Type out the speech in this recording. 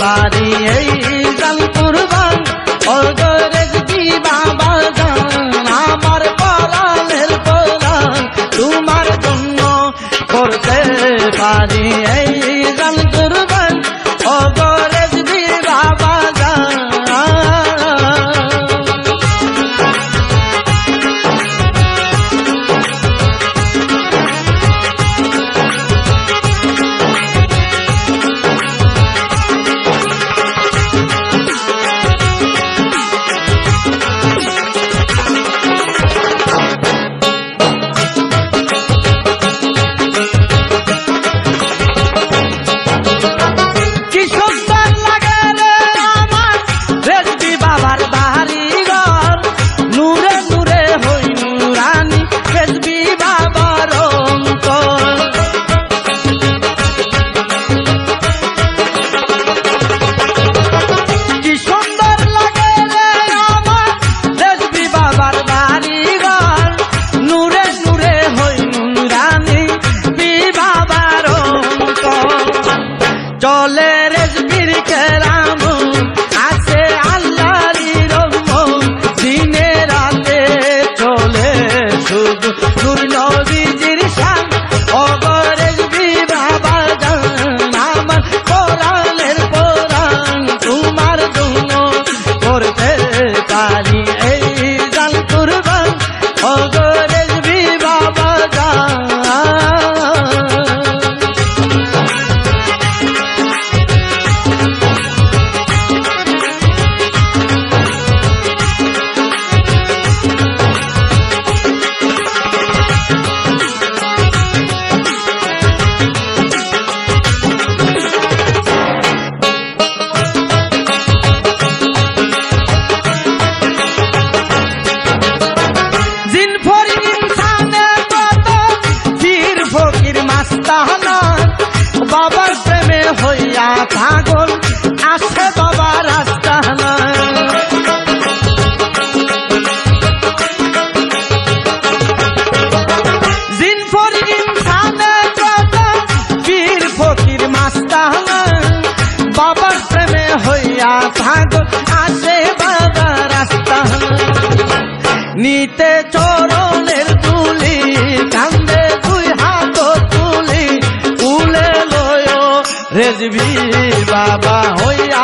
বাড়িয়ে বাবার প্রেমে হইয়া পাগল আছে বাবা রাস্তা না হইয়া আছে বাবা রাস্তা নিতে চোর રેજવી બાબા હોય